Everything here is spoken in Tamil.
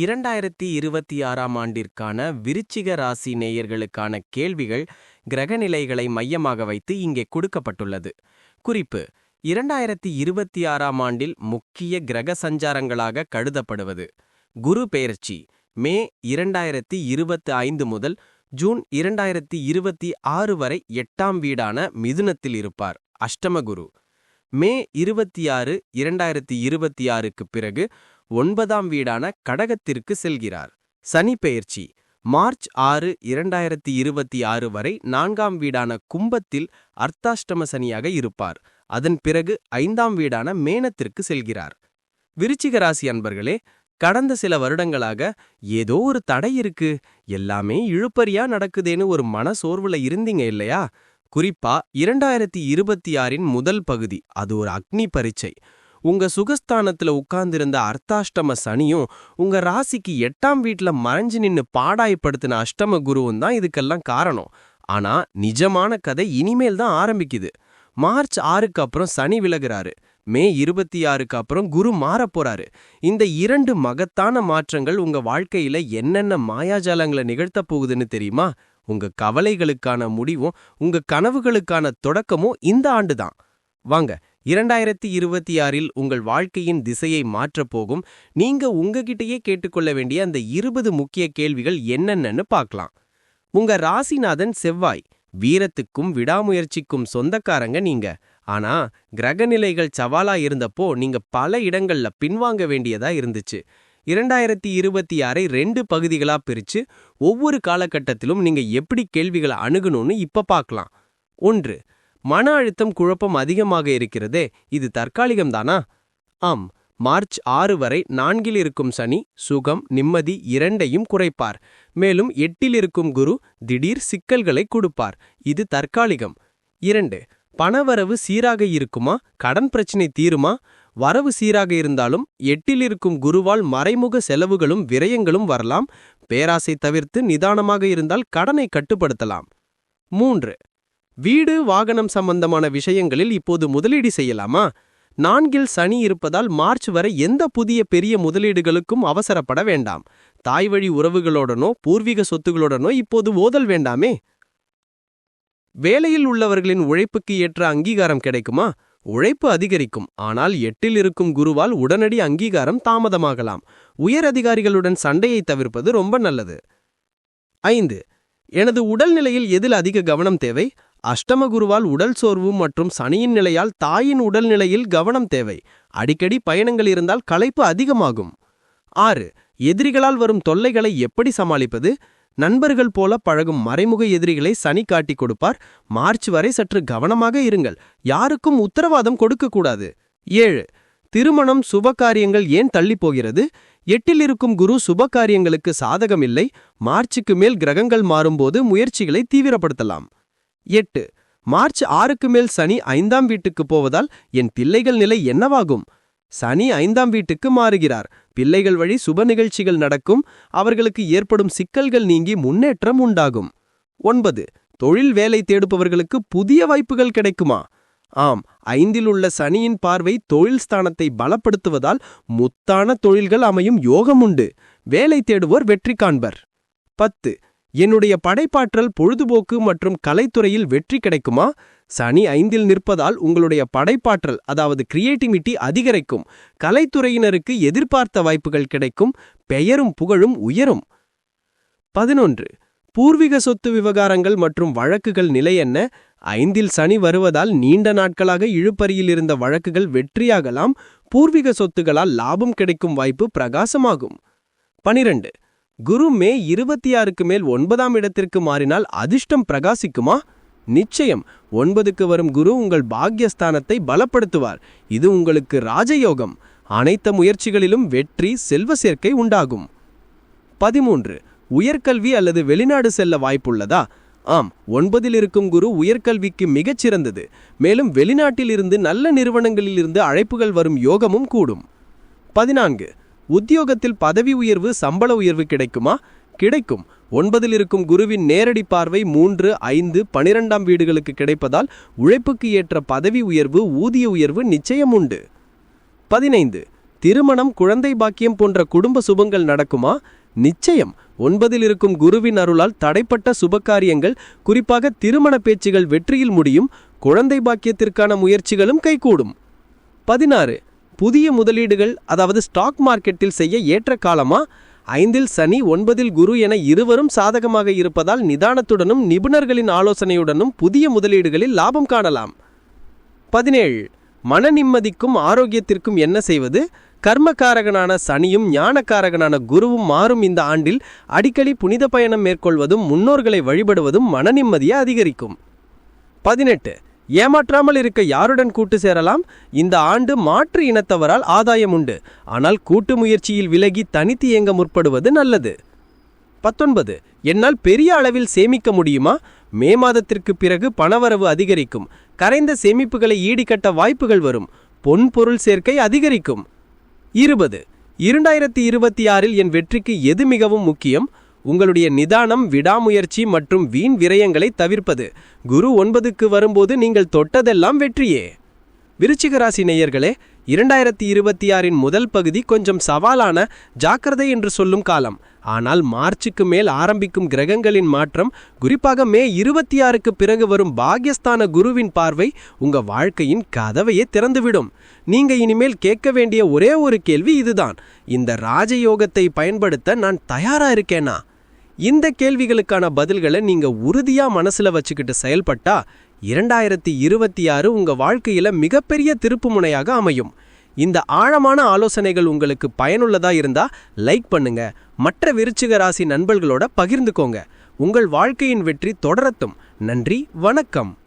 இரண்டாயிரத்தி இருபத்தி ஆறாம் ஆண்டிற்கான விருச்சிக ராசி நேயர்களுக்கான கேள்விகள் கிரகநிலைகளை மையமாக வைத்து இங்கே கொடுக்கப்பட்டுள்ளது. குறிப்பு இரண்டாயிரத்தி இருபத்தி ஆறாம் ஆண்டில் முக்கிய கிரக சஞ்சாரங்களாக கருதப்படுவது குரு பெயர்ச்சி மே இரண்டாயிரத்தி இருபத்தி ஐந்து முதல் ஜூன் இரண்டாயிரத்தி இருபத்தி ஆறு வரை எட்டாம் வீடான மிதுனத்தில் இருப்பார் அஷ்டமகுரு மே இருபத்தி ஆறு இரண்டாயிரத்தி இருபத்தி ஆறுக்கு பிறகு ஒன்பதாம் வீடான கடகத்திற்கு செல்கிறார். சனி பெயர்ச்சி மார்ச் ஆறு இரண்டாயிரத்தி இருபத்தி ஆறு வரை நான்காம் வீடான கும்பத்தில் அர்த்தாஷ்டம சனியாக இருப்பார். அதன் பிறகு ஐந்தாம் வீடான மேனத்திற்கு செல்கிறார். விருச்சிக ராசி அன்பர்களே கடந்த சில வருடங்களாக ஏதோ ஒரு தடை இருக்கு. எல்லாமே இழுப்பறியா நடக்குதேன்னு ஒரு மன சோர்வுல இருந்தீங்க இல்லையா? குறிப்பா இரண்டாயிரத்தி இருபத்தி ஆறின் முதல் பகுதி அது ஒரு அக்னி பரீட்சை. உங்க சுகஸ்தானத்துல உட்கார்ந்திருந்த அர்த்தாஷ்டம சனியும் உங்க ராசிக்கு எட்டாம் வீட்ல மறைஞ்சு நின்னு பாடாயப்படுத்தின அஷ்டம குருவும் தான் இதுக்கெல்லாம் காரணம். ஆனா நிஜமான கதை இனிமேல் தான் ஆரம்பிக்குது. மார்ச் ஆறுக்கு அப்புறம் சனி விலகுறாரு. மே இருபத்தி ஆறுக்கு அப்புறம் குரு மாறப் போறாரு. இந்த இரண்டு மகத்தான மாற்றங்கள் உங்க வாழ்க்கையில என்னென்ன மாயாஜாலங்களை நிகழ்த்தப் போகுதுன்னு தெரியுமா? உங்க கவலைகளுக்கான முடிவும் உங்க கனவுகளுக்கான தொடக்கமும் இந்த ஆண்டுதான் வாங்க இரண்டாயிரத்தி இருபத்தி ஆறில் உங்கள் வாழ்க்கையின் திசையை மாற்றப் போகும். நீங்க உங்ககிட்டயே கேட்டுக்கொள்ள வேண்டிய அந்த இருபது முக்கிய கேள்விகள் என்னென்னு பார்க்கலாம். உங்க ராசிநாதன் செவ்வாய். வீரத்துக்கும் விடாமுயற்சிக்கும் சொந்தக்காரங்க நீங்க. ஆனா கிரகநிலைகள் சவாலா இருந்தப்போ நீங்க பல இடங்கள்ல பின்வாங்க வேண்டியதா இருந்துச்சு. இரண்டாயிரத்தி இருபத்தி ஆறை ரெண்டு பகுதிகளா பிரிச்சு ஒவ்வொரு காலகட்டத்திலும் நீங்க எப்படி கேள்விகளை அணுகணும்னு இப்ப பார்க்கலாம். ஒன்று மன அழுத்தம் குழப்பம் அதிகமாக இருக்கிறதே இது தற்காலிகம்தானா? ஆம் மார்ச் ஆறு வரை நான்கில் இருக்கும் சனி சுகம் நிம்மதி இரண்டையும் குறைப்பார். மேலும் எட்டில் இருக்கும் குரு திடீர் சிக்கல்களை கொடுப்பார். இது தற்காலிகம். இரண்டு பணவரவு சீராக இருக்குமா? கடன் பிரச்சினை தீருமா? வரவு சீராக இருந்தாலும் எட்டில் இருக்கும் குருவால் மறைமுக செலவுகளும் விரயங்களும் வரலாம். பேராசை தவிர்த்து நிதானமாக இருந்தால் கடனை கட்டுப்படுத்தலாம். மூன்று வீடு வாகனம் சம்பந்தமான விஷயங்களில் இப்போது முதலீடு செய்யலாமா? நான்கில் சனி இருப்பதால் மார்ச் வரை எந்த புதிய பெரிய முதலீடுகளுக்கும் அவசரப்பட வேண்டாம். தாய்வழி உறவுகளோடனோ பூர்வீக சொத்துகளோடனோ இப்போது ஓதல் வேண்டாமே? வேலையில் உள்ளவர்களின் உழைப்புக்கு ஏற்ற அங்கீகாரம் கிடைக்குமா? உழைப்பு அதிகரிக்கும். ஆனால் எட்டில் இருக்கும் குருவால் உடனடி அங்கீகாரம் தாமதமாகலாம். உயர் அதிகாரிகளுடன் சண்டையை தவிர்ப்பது ரொம்ப நல்லது. ஐந்து. எனது உடல்நிலையில் எதில் அதிக கவனம் தேவை? அஷ்டம குருவால் உடல் சோர்வு மற்றும் சனியின் நிலையால் தாயின் உடல்நிலையில் கவனம் தேவை. அடிக்கடி பயணங்கள் இருந்தால் களைப்பு அதிகமாகும். ஆறு எதிரிகளால் வரும் தொல்லைகளை எப்படி சமாளிப்பது? நண்பர்கள் போல பழகும் மறைமுக எதிரிகளை சனி காட்டிக் கொடுப்பார். மார்ச் வரை சற்று கவனமாக இருங்கள். யாருக்கும் உத்தரவாதம் கொடுக்கக்கூடாது. ஏழு திருமணம் சுபகாரியங்கள் ஏன் தள்ளி போகிறது? எட்டில் இருக்கும் குரு சுபகாரியங்களுக்கு சாதகமில்லை. மார்ச்சுக்கு மேல் கிரகங்கள் மாறும்போது முயற்சிகளை தீவிரப்படுத்தலாம். எட்டு. மார்ச் ஆறுக்கு மேல் சனி ஐந்தாம் வீட்டுக்கு போவதால் என் பிள்ளைகள் நிலை என்னவாகும்? சனி ஐந்தாம் வீட்டுக்கு மாறுகிறார். பிள்ளைகள் வழி சுப நிகழ்ச்சிகள் நடக்கும். அவர்களுக்கு ஏற்படும் சிக்கல்கள் நீங்கி முன்னேற்றம் உண்டாகும். ஒன்பது. தொழில் வேலை தேடுபவர்களுக்கு புதிய வாய்ப்புகள் கிடைக்குமா? ஆம். ஐந்தில் உள்ள சனியின் பார்வை தொழில் ஸ்தானத்தை பலப்படுத்துவதால் முத்தான தொழில்கள் அமையும் யோகம் உண்டு. வேலை தேடுவோர் வெற்றி காண்பர். பத்து. என்னுடைய படைப்பாற்றல் பொழுதுபோக்கு மற்றும் கலைத்துறையில் வெற்றி கிடைக்குமா? சனி ஐந்தில் நிற்பதால் உங்களுடைய படைப்பாற்றல் அதாவது கிரியேட்டிவிட்டி அதிகரிக்கும். கலைத்துறையினருக்கு எதிர்பார்த்த வாய்ப்புகள் கிடைக்கும். பெயரும் புகழும் உயரும். பதினொன்று. பூர்வீக சொத்து விவகாரங்கள் மற்றும் வழக்குகள் நிலை என்ன? ஐந்தில் சனி வருவதால் நீண்ட நாட்களாக இழுப்பறியில் இருந்த வழக்குகள் வெற்றியாகலாம். பூர்வீக சொத்துகளால் லாபம் கிடைக்கும் வாய்ப்பு பிரகாசமாகும். பனிரெண்டு. குரு மே இருபத்தி ஆறுக்கு மேல் ஒன்பதாம் இடத்திற்கு மாறினால் அதிர்ஷ்டம் பிரகாசிக்குமா? நிச்சயம். ஒன்பதுக்கு வரும் குரு உங்கள் பாக்யஸ்தானத்தை பலப்படுத்துவார். இது உங்களுக்கு ராஜயோகம். அனைத்த முயற்சிகளிலும் வெற்றி செல்வ சேர்க்கை உண்டாகும். பதிமூன்று. உயர்கல்வி அல்லது வெளிநாடு செல்ல வாய்ப்புள்ளதா? ஆம். ஒன்பதில் இருக்கும் குரு உயர்கல்விக்கு மிகச் சிறந்தது. மேலும் வெளிநாட்டிலிருந்து நல்ல நிறுவனங்களிலிருந்து அழைப்புகள் வரும் யோகமும் கூடும். பதினான்கு. உத்தியோகத்தில் பதவி உயர்வு சம்பள உயர்வு கிடைக்குமா? கிடைக்கும். ஒன்பதில் இருக்கும் குருவின் நேரடி பார்வை மூன்று ஐந்து பனிரெண்டாம் வீடுகளுக்கு கிடைப்பதால் உழைப்புக்கு ஏற்ற பதவி உயர்வு ஊதிய உயர்வு நிச்சயம் உண்டு. பதினைந்து. திருமணம் குழந்தை பாக்கியம் போன்ற குடும்ப சுபங்கள் நடக்குமா? நிச்சயம். ஒன்பதில் இருக்கும் குருவின் அருளால் தடைப்பட்ட சுபகாரியங்கள் குறிப்பாக திருமண பேச்சுகள் வெற்றியில் முடியும் குழந்தை பாக்கியத்திற்கான முயற்சிகளும் கைகூடும். பதினாறு. புதிய முதலீடுகள் அதாவது ஸ்டாக் மார்க்கெட்டில் செய்ய ஏற்ற காலமா? ஐந்தில் சனி ஒன்பதில் குரு என இருவரும் சாதகமாக இருப்பதால் நிதானத்துடனும் நிபுணர்களின் ஆலோசனையுடனும் புதிய முதலீடுகளில் லாபம் காணலாம். பதினேழு. மன நிம்மதிக்கும் ஆரோக்கியத்திற்கும் என்ன செய்வது? கர்மகாரகனான சனியும் ஞானக்காரகனான குருவும் மாறும் இந்த ஆண்டில் அடிக்கடி புனித பயணம் மேற்கொள்வதும் முன்னோர்களை வழிபடுவதும் மன நிம்மதியை அதிகரிக்கும். பதினெட்டு. ஏமாற்றாமல் இருக்க யாருடன் கூட்டு சேரலாம்? இந்த ஆண்டு மாற்று இனத்தவரால் ஆதாயம் உண்டு. ஆனால் கூட்டு முயற்சியில் விலகி தனித்து இயங்க முற்படுவது நல்லது. பத்தொன்பது. என்னால் பெரிய அளவில் சேமிக்க முடியுமா? மே மாதத்திற்கு பிறகு பணவரவு அதிகரிக்கும். கரைந்த சேமிப்புகளை ஈடுகட்ட வாய்ப்புகள் வரும். பொன் பொருள் சேர்க்கை அதிகரிக்கும். இருபது. இரண்டாயிரத்தி இருபத்தி ஆறில் என் வெற்றிக்கு எது மிகவும் முக்கியம்? உங்களுடைய நிதானம் விடாமுயற்சி மற்றும் வீண் விரயங்களை தவிர்ப்பது. குரு ஒன்பதுக்கு வரும்போது நீங்கள் தொட்டதெல்லாம் வெற்றியே. விருச்சிக ராசி நேயர்களே இரண்டாயிரத்தி இருபத்தி ஆறின் முதல் பகுதி கொஞ்சம் சவாலான ஜாக்கிரதை என்று சொல்லும் காலம். ஆனால் மார்ச்சுக்கு மேல் ஆரம்பிக்கும் கிரகங்களின் மாற்றம் குறிப்பாக மே இருபத்தி ஆறுக்கு பிறகு வரும் பாகியஸ்தான குருவின் பார்வை உங்க வாழ்க்கையின் கதவையே திறந்துவிடும். நீங்க இனிமேல் கேட்க வேண்டிய ஒரே ஒரு கேள்வி இதுதான். இந்த ராஜயோகத்தை பயன்படுத்த நான் தயாரா இருக்கேனா? இந்த கேள்விகளுக்கான பதில்களை நீங்க உறுதியா மனசுல வச்சுக்கிட்டு செயல்பட்டா இரண்டாயிரத்தி இருபத்தி ஆறு உங்க வாழ்க்கையில மிகப்பெரிய திருப்புமுனையாக அமையும். இந்த ஆழமான ஆலோசனைகள் உங்களுக்கு பயனுள்ளதா இருந்தா லைக் பண்ணுங்க. மற்ற விருச்சிக ராசி நண்பர்களோட பகிர்ந்துக்கோங்க. உங்கள் வாழ்க்கையின் வெற்றி தொடரத்தும் நன்றி வணக்கம்.